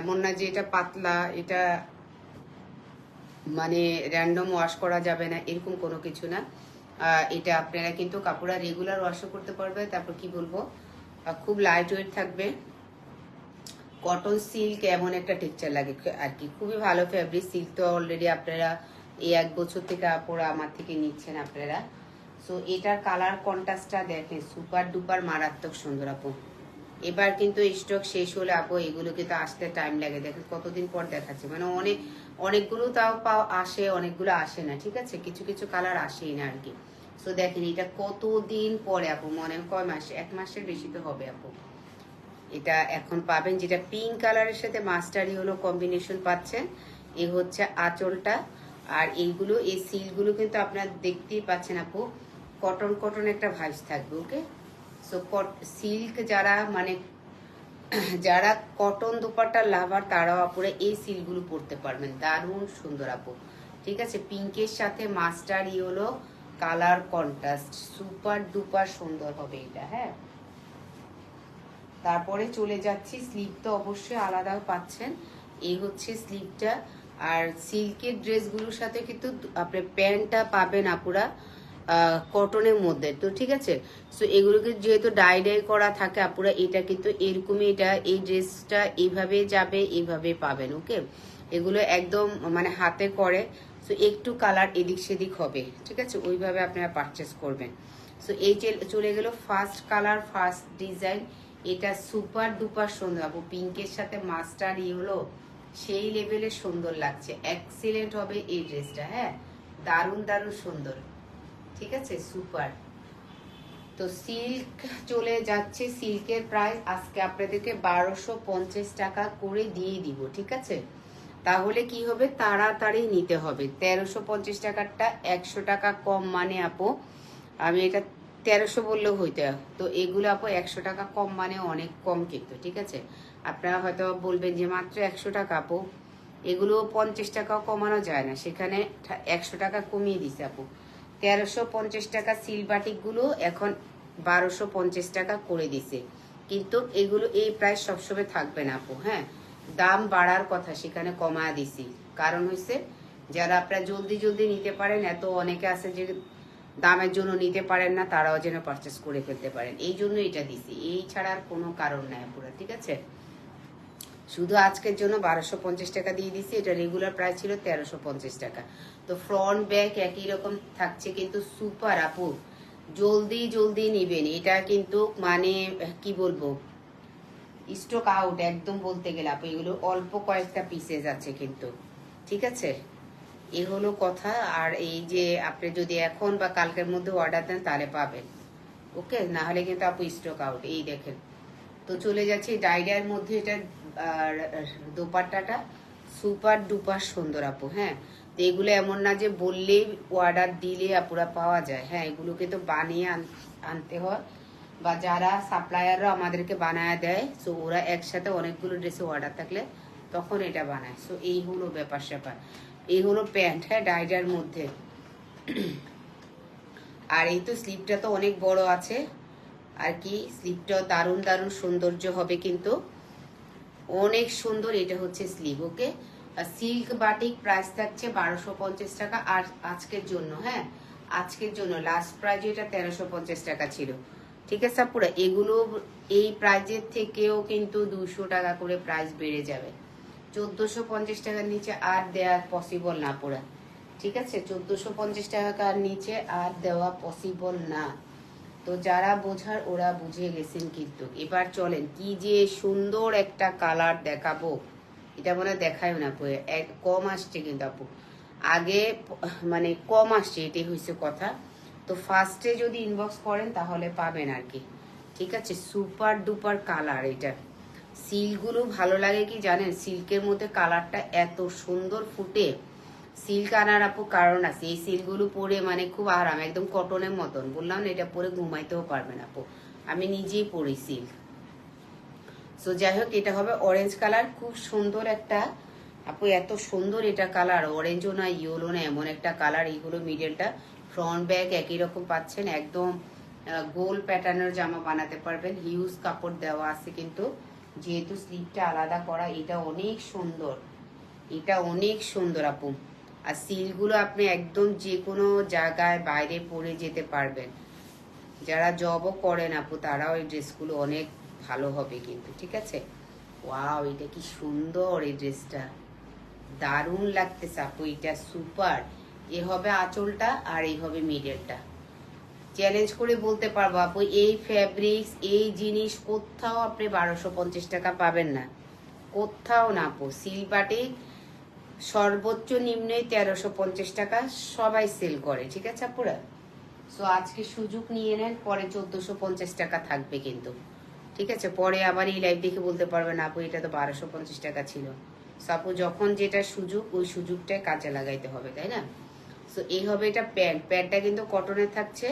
এমন না যে এটা পাতলা, এটা মানে র্যান্ডম ওয়াশ করা যাবে না, এরকম কোনো কিছু না। এটা আপনারা কিন্তু কাপড়া রেগুলার ওয়াশও করতে পারবে। তারপর কি বলব? খুব লাইট ওয়েট থাকবে কটন সিল্ক এমন একটা টেক্সচার লাগে আর কি। খুবই ভালো ফেব্রিক সিল্ক তো অলরেডি আপনারা এই এক বছর থেকে আপুরা আমার থেকে নিচ্ছেন আপনারা। সো এটার কালার কন্ট্রাস্টটা দেখেন সুপার ডুপার মারাত্মক সুন্দর আপু। এবার কিন্তু স্টক শেষ হলে আপু এগুলো কিন্তু আসতে টাইম লাগে। দেখেন কতদিন পর দেখাচ্ছে। মানে অনেক, অনেকগুলো তাও পাও আসে, অনেকগুলো আসে না, ঠিক আছে? কিছু কিছু কালার আসেই না আর কি সো দেখেন এটা কতদিন পরে আপু? মনে কয় মাস? এক মাসের বেশি তো হবে আপু। এটা এখন পাবেন যেটা পিঙ্ক কালারের সাথে মাস্টারি হলো কম্বিনেশন পাচ্ছেন, এ হচ্ছে আঁচলটা। আর এইগুলো, এই সিলগুলো কিন্তু আপনার দেখতেই পাচ্ছেন আপু কটন কটন একটা ভাইস থাকবে ওকে সো সিল্ক যারা মানে যারা কটন দুপাট্টা লাভার তারাও আপুরে এই সিলগুলো পরতে পারবেন। দারুণ সুন্দর আপু। ঠিক আছে? পিঙ্কের সাথে mustard yellow colour contrast super duper সুন্দর হবে এটা হ্যাঁ? তারপরে চলে যাচ্ছি স্লিপ তো অবশ্যই আলাদাও পাচ্ছেন। এই হচ্ছে স্লিপটা আর সিল্কের ড্রেসগুলোর সাথে কিন্তু, আপনি প্যান্টটা পাবেন আপুরা। কটনের মধ্যে। তো ঠিক আছে? সো এগুলোকে যেহেতু ডাই ডাই করা থাকে, আপুরা, এটা কিন্তু এরকমই এটা, এই ড্রেসটা এইভাবে যাবে এইভাবে পাবেন ওকে এগুলো একদম মানে হাতে করে সো একটু কালার এদিক সেদিক হবে, ঠিক আছে? ওইভাবে আপনারা পারচেস করবেন। সো এই চলে গেল ফার্স্ট কালার ফার্স্ট ডিজাইন এটা সুপার ডুপার সুন্দর, আপু, পিঙ্কের সাথে মাস্টার ইয়েলো সেই লেভেলে সুন্দর লাগছে। এক্সিলেন্ট হবে এই ড্রেসটা হ্যাঁ? দারুণ দারুণ সুন্দর। ঠিক আছে? সুপার তো সিল্ক চলে যাচ্ছে সিল্কের প্রাইস আজকে আপনাদেরকে বারোশো পঞ্চাশ টাকা করে দিয়ে দিব, ঠিক আছে? তাহলে কি হবে? তাড়াতাড়ি নিতে হবে। তেরোশো পঞ্চাশ টাকারটা একশো টাকা কম মানে আপু, আমি এটা তেরোশো বললেও হইতে তো এগুলো আপু একশো টাকা কম মানে অনেক কম কিন্তু, ঠিক আছে? আপনারা হয়তো বলবেন যে মাত্র একশো টাকা আপু। এগুলো পঞ্চাশ টাকাও কমানো যায় না। সেখানে একশো টাকা কমিয়ে দিছে আপু। তেরোশো পঞ্চাশ টাকা সিলবাটিকগুলো এখন বারোশো পঞ্চাশ টাকা করে দিছে। কিন্তু এগুলো এই প্রাইস সবসময় থাকবে না আপু হ্যাঁ? দাম বাড়ার কথা সেখানে কমায় দিছি। কারণ হয়েছে যারা আপনারা জলদি জলদি নিতে পারেন, এত অনেকে আছে যে দামের জন্য নিতে পারেন না, তারাও যেন পারচেস করে ফেলতে পারেন। এই জন্য এটা দিছি। এই ছাড়া আর কোনো কারণ নাই আপুরা, ঠিক আছে? শুধু আজকের জন্য বারোশো পঞ্চাশ টাকা দিয়ে দিছি, এটা রেগুলার প্রাইস ছিল তেরোশো পঞ্চাশ টাকা। তো ফ্রন্ট ব্যাক একই রকম থাকছে কিন্তু সুপার আপু। জলদি জলদি নিবেন। এটা কিন্তু মানে কি বলব? স্টক আউট একদম বলতে গেলে আপু, এগুলো অল্প কয়েকটা পিসেস আছে কিন্তু। ঠিক আছে? এ হলো কথা। আর এই যে আপনি যদি এখন বা কালকের মধ্যে অর্ডার দেন, তাহলে পাবেন। ওকে? না হলে কিন্তু আপু স্টক আউট এই দেখেন। তো চলে যাচ্ছে ডায়রিয়ার মধ্যে এটা দোপাট্টাটা সুপার ডুপার সুন্দর আপু হ্যাঁ? তো এগুলো এমন না যে বললেই অর্ডার দিলে আপুরা পাওয়া যায়। হ্যাঁ এগুলোকে তো বানিয়ে আন- আনতে হয়। বা যারা সাপ্লায়াররা আমাদেরকে বানায় দেয় সো ওরা একসাথে অনেকগুলো ড্রেসে অর্ডার থাকলে তখন এটা বানায়। সো এই হলো ব্যাপার স্যাপার। এই হলো প্যান্ট হ্যাঁ ডাইডার মধ্যে। আর এই তো স্লিপটা তো অনেক বড় আছে। আর কি, স্লিপটাও দারুণ দারুণ সৌন্দর্য হবে কিন্তু। অনেক সুন্দর এটা হচ্ছে sleeve okay? Silk batik price থাকছে বারোশো পঞ্চাশ টাকা আর আজকের জন্য হ্যাঁ? আজকের জন্য লাস্ট প্রাইজ এটা তেরোশো পঞ্চাশ টাকা ছিল। ঠিক আছে পুরো এগুলো এই প্রাইজের থেকেও কিন্তু দুশো টাকা করে প্রাইস বেড়ে যাবে। চোদ্দশো পঞ্চাশ টাকার নিচে আর দেওয়া পসিবল না পুরা ঠিক আছে? চোদ্দশো পঞ্চাশ টাকার নিচে আর দেওয়া পসিবল না। তো যারা বোঝার, ওরা বুঝে গেছেন কিন্তু। এবার চলেন, কি যে সুন্দর একটা কালার দেখাবো। এটা মনে হয় দেখায় না আপু এক, কম আসছে কিন্তু আপু। আগে মানে কম আসছে, এটাই হয়েছে কথা। তো ফার্স্টে যদি ইনবক্স করেন, তাহলে পাবেন আর কি। ঠিক আছে? সুপার ডুপার কালার এটা। সিল্কগুলো ভালো লাগে কি জানেন? সিল্কের মধ্যে কালারটা এত সুন্দর ফুটে। সিল্ক আনার আপু কারণ আছে। এই সিল্কগুলো পরে মানে খুব আরাম, একদম কটনের মতন। বললাম না, এটা পরে ঘুমাইতেও পারবেন আপু। আমি নিজেই পরি সিল্ক। সো যাই হোক, এটা হবে অরেঞ্জ কালার খুব সুন্দর একটা। আপু, এত সুন্দর এটা কালার অরেঞ্জও না ইয়েলো না, এমন একটা কালার এইগুলো মিডলটা ফ্রন্ট ব্যাগ একই রকম পাচ্ছেন। একদম গোল প্যাটার্নের জামা বানাতে পারবেন। হিউজ কাপড় দেওয়া আছে কিন্তু। যেহেতু স্লিপটা আলাদা করা, এটা অনেক সুন্দর। এটা অনেক সুন্দর, আপু। আর সিলগুলো আপনি একদম যে কোনো জায়গায় বাইরে পরে যেতে পারবেন। যারা জবও করেন আপু, তারাও এই ড্রেসগুলো অনেক ভালো হবে কিন্তু, ঠিক আছে? ওয়াও এটা কি সুন্দর এই ড্রেসটা দারুণ লাগতেছে আপু, এটা সুপার এ হবে আঁচলটা আর এই হবে মিডেলটা চ্যালেঞ্জ করে বলতে পারব আপু, এই ফ্যাব্রিক্স এই জিনিস কোথাও আপনি বারোশো পঞ্চাশ টাকা পাবেন না। কোথাও না আপু সিলবাটিক সর্বোচ্চ নিম্নে তেরোশো পঞ্চাশ টাকা সবাই সেল করে, ঠিক আছে আপুরা? সো আজকে সুযোগ নিয়ে নেন, পরে চোদ্দশো পঞ্চাশ টাকা থাকবে কিন্তু। ঠিক আছে, পরে আবার এই লাইভ দেখে বলতে পারবেন, আপু, এটা তো বারোশো পঞ্চাশ টাকা ছিল। সাপো যখন যেটা সুযোগ, ওই সুযোগটাই কাজে লাগাইতে হবে, তাই না? সো এই হবে এটা প্যান্ট। প্যান্টটা কিন্তু কটনের থাকছে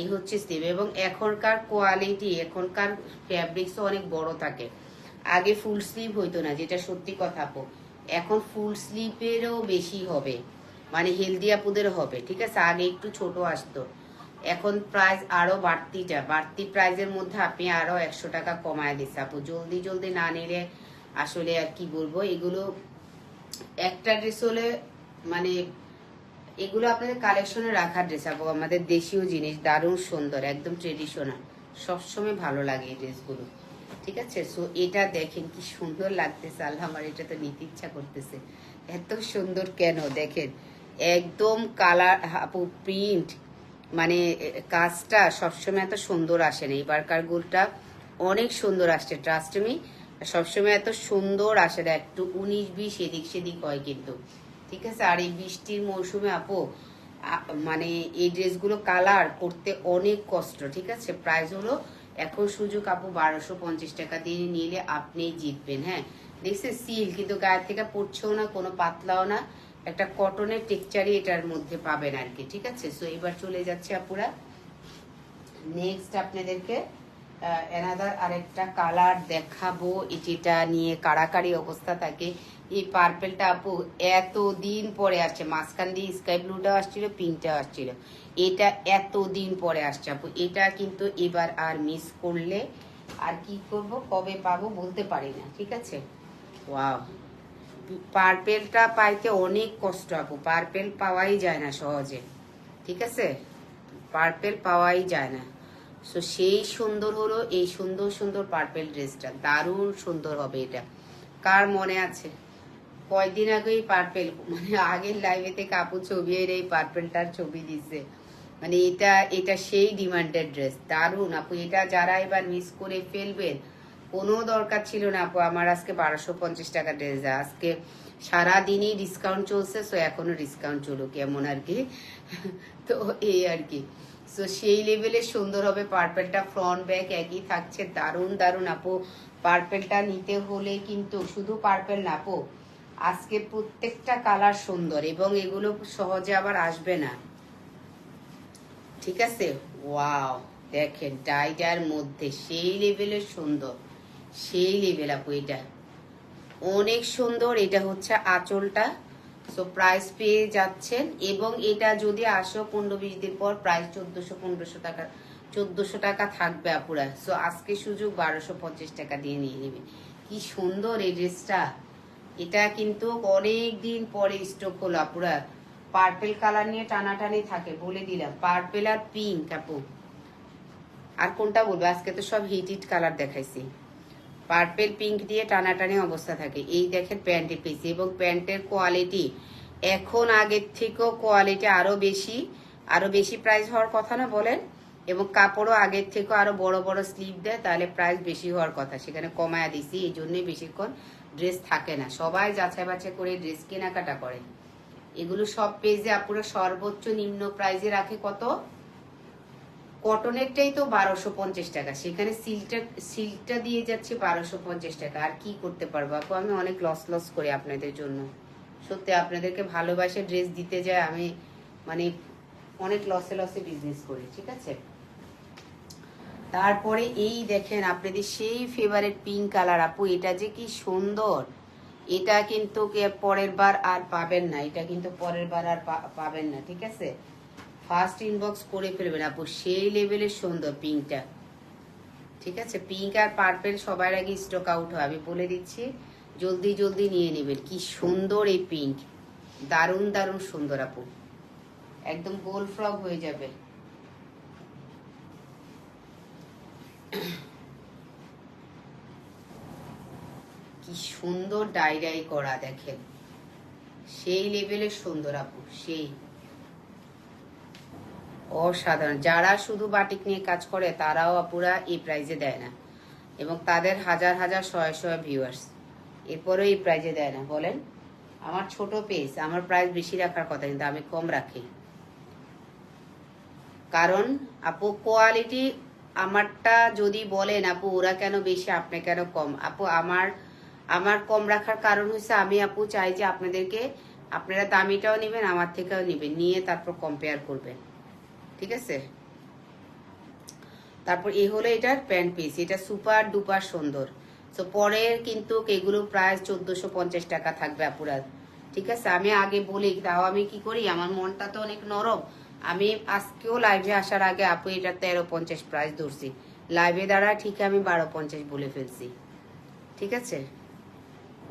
এই হচ্ছে স্লিভ এবং এখনকার কোয়ালিটি এখনকার ফ্যাব্রিক্সও অনেক বড় থাকে। আগে ফুল স্লিভ হইতো না, যেটা সত্যি কথা, আপু। এখন ফুল স্লিপেরও বেশি হবে। মানে হেলদি আপুদের হবে, ঠিক আছে? আগে একটু ছোট আসতো। এখন প্রাইস আরও বাড়তিটা, বাড়তি প্রাইজের মধ্যে আপনি আরও একশো টাকা কমায় দিচ্ছে আপু। জলদি জলদি না নিলে আসলে আর কি বলব, এগুলো একটা ড্রেস হলে মানে এগুলো আপনাদের কালেকশনে রাখার ড্রেস আপু। আমাদের দেশীয় জিনিস, দারুণ সুন্দর, একদম ট্রেডিশনাল সবসময় ভালো লাগে এই ড্রেসগুলো ঠিক আছে? সো এটা দেখেন কি সুন্দর লাগতেছে। আল্লাহ আমার এটা তো নিতে ইচ্ছা করতেছে। এত সুন্দর কেন দেখেন? একদম কালার, আপু প্রিন্ট মানে কাজটা সবসময় এত সুন্দর আসে না। এবারকার গুলটা অনেক সুন্দর আসছে ট্রাস্ট মি সবসময় এত সুন্দর আসে না, একটু উনিশ, বিশ এদিক সেদিক হয় কিন্তু। ঠিক আছে? আর এই বৃষ্টির মৌসুমে, আপু মানে এই ড্রেসগুলো কালার করতে অনেক কষ্ট, ঠিক আছে? প্রাইস হলো এখন সুযোগ আপু বারোশো পঞ্চাশ টাকা দিয়ে নিলে আপনিই জিতবেন হ্যাঁ? দেখছে সিল, কিন্তু গায়ের থেকে পড়ছেও না, কোনো পাতলাও না, একটা কটনের টেক্সচারই এটার মধ্যে পাবেন আর কি ঠিক আছে? সো এবার চলে যাচ্ছে আপুরা। নেক্সট আপনাদেরকে এনাদার আরেকটা কালার দেখাবো, যেটা নিয়ে কাড়াকাড়ি অবস্থা থাকে। এই পার্পেলটা আপু এত দিন পরে আসছে। মাঝখান দিয়ে স্কাই ব্লুটাও আসছিল পিঙ্কটাও আসছিল। এটা এত দিন পরে আসছে আপু। এটা কিন্তু এবার আর মিস করলে আর কি করব, কবে পাবো বলতে পারি না, ঠিক আছে? ওয়াও পার্পেলটা পাইতে অনেক কষ্ট আপু। পার্পেল পাওয়াই যায় না সহজে, ঠিক আছে? পার্পেল পাওয়াই যায় না। সো সেই সুন্দর হলো, এই সুন্দর সুন্দর পার্পেল ড্রেসটা দারুণ সুন্দর হবে এটা। কার মনে আছে? কয়দিন আগেই পার্পেল মানে আগের লাইভে থেকে ছবি এর এই পার্পেলটার ছবি দিছে। মানে এটা এটা সেই ডিমান্ডেড ড্রেস দারুণ, আপু, এটা যারা এবার মিস করে ফেলবেন, কোনো দরকার ছিল না, আপু, আমার আজকে বারোশো পঞ্চাশ টাকা ড্রেস আজকে সারা দিনই ডিসকাউন্ট চলছে সো এখনও ডিসকাউন্ট চলুক কেমন আর কি? তো এই আর কি। সো সেই লেভেলে সুন্দর হবে পার্পেলটা ফ্রন্ট ব্যাক একই থাকছে। দারুণ দারুণ, আপু। পার্পেলটা নিতে হলে কিন্তু শুধু পার্পেল না, আপু আজকে প্রত্যেকটা কালার সুন্দর এবং এগুলো সহজে আবার আসবে না। ঠিক আছে? ওয়াও, দেখেন ডাইটার মধ্যে সেই লেভেলের সুন্দর, সেই লেভেল আপু এটা। অনেক সুন্দর, এটা হচ্ছে আঁচলটা। সো প্রাইস পেয়ে যাচ্ছেন এবং এটা যদি আসো পনেরো বিশ দিন পর প্রাইস চোদ্দশো, পনেরোশো টাকা, চোদ্দশো টাকা থাকবে আপুরা। সো আজকে সুযোগ বারোশো পঞ্চাশ টাকা দিয়ে নিয়ে নেবে। কি সুন্দর এই ড্রেসটা এটা কিন্তু অনেক দিন পরে স্টক হলো আপুরা পার্পেল কালার নিয়ে টানাটানি থাকে, বলে দিলাম। পার্পেল আর পিঙ্ক আপু। আর কোনটা বলব? আজকে তো সব হিট হিট কালার দেখাইছি। পার্পেল পিঙ্ক দিয়ে টানাটানি অবস্থা থাকে। এই দেখেন প্যান্টের পিস এবং প্যান্টের কোয়ালিটি এখন আগের থেকেও কোয়ালিটি আরও বেশি আরও বেশি প্রাইস হওয়ার কথা না বলেন? এবং কাপড়ও আগের থেকেও আরও বড় বড় স্লিভ দেয়, তাহলে প্রাইস বেশি হওয়ার কথা। সেখানে কমায়া দিছি, এই জন্যই বেশিক্ষণ ড্রেস থাকে না। সবাই যাচাই বাছাই করে ড্রেস কেনাকাটা করে। এগুলো সব পেজে আপুরা সর্বোচ্চ নিম্ন প্রাইজে রাখে কত? কটনেরটাই তো বারোশো পঞ্চাশ টাকা। সেখানে সিল্কটা সিল্কটা দিয়ে যাচ্ছে বারোশো পঞ্চাশ টাকা। আর কি করতে পারব আপু? আমি অনেক লস লস করি আপনাদের জন্য। সত্যি আপনাদেরকে ভালোবাসে ড্রেস দিতে যায়। আমি মানে অনেক লসে লসে বিজনেস করি, ঠিক আছে? তারপরে এই দেখেন, আপনাদের সেই ফেভারেট পিঙ্ক কালার আপু, এটা যে কি সুন্দর। এটা কিন্তু পরের বার আর পাবেন না, এটা কিন্তু পরের বার আর পাবেন না, ঠিক আছে? ফার্স্ট ইনবক্স করে ফেলবেন, আপু, সেই লেভেলের সুন্দর পিঙ্কটা ঠিক আছে? পিঙ্ক আর পার্পেল সবার আগে স্টক আউট হয়, আমি বলে দিচ্ছি, জলদি জলদি নিয়ে নেবেন। কি সুন্দর এই পিঙ্ক দারুণ দারুণ সুন্দর, আপু। একদম গোল ফ্রক হয়ে যাবে কি সুন্দর ডাই ডাই করা দেখেন। সেই লেভেলের সুন্দর আপু, সেই। অসাধারণ। যারা শুধু বাটিক নিয়ে কাজ করে, তারাও আপুরা এই প্রাইজে দেয় না। এবং তাদের হাজার হাজার, শয়ে শয়ে ভিউয়ার্স এরপরেও এই প্রাইজে দেয় না। বলেন, আমার ছোট পেজ আমার প্রাইস বেশি রাখার কথা, কিন্তু আমি কম রাখি। কারণ, আপু কোয়ালিটি আমারটা যদি বলেন, আপু, ওরা কেন বেশি, আপনি কেন কম? আপু, আমার আমার কম রাখার কারণ হচ্ছে আমি আপু চাই যে আপনাদেরকে, আপনারা দামিটাও নেবেন, আমার থেকেও নেবেন, নিয়ে তারপর কম্পেয়ার করবেন। ঠিক আছে? তারপর এই হলো এটার প্যান্ট পিস এটা সুপার ডুপার সুন্দর। তো পরের কিন্তু এগুলো প্রায় চোদ্দশো পঞ্চাশ টাকা থাকবে আপুরা। ঠিক আছে? আমি আগে বলি, তাও আমি কি করি, আমার মনটা তো অনেক নরম। আমি আজকেও লাইভে আসার আগে আপু এটা তেরো পঞ্চাশ প্রাইস ধরছি। লাইভে দ্বারা ঠিক আমি বারো পঞ্চাশ বলে ফেলছি। ঠিক আছে?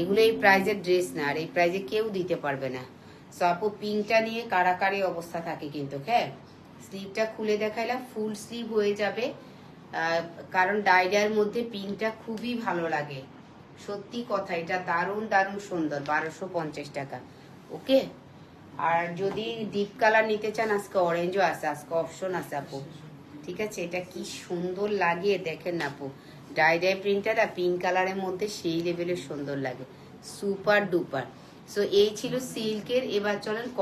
এগুলো এই প্রাইজের ড্রেস না, আর এই প্রাইজে কেউ দিতে পারবে না। সো আপু পিঙ্কটা নিয়ে কারাকারি অবস্থা থাকে কিন্তু হ্যাঁ? স্লিভটা খুলে দেখাইলাম ফুল স্লিভ হয়ে যাবে। কারণ ডাইডার মধ্যে পিঙ্কটা খুবই ভালো লাগে। সত্যি কথা, এটা দারুণ দারুণ সুন্দর, বারোশো পঞ্চাশ টাকা। ওকে আর যদি ডিপ কালার নিতে চান, আজকে অরেঞ্জও আছে, আজকে অপশন আছে, আপু। ঠিক আছে? এটা কি সুন্দর লাগে, দেখেন না, আপু। ডাই ডাই প্রিন্টার আর পিঙ্ক কালারের মধ্যে সেই লেভেলের সুন্দর লাগে। সুপার ডুপার সো এই ছিল সিল্কের এবার চলেন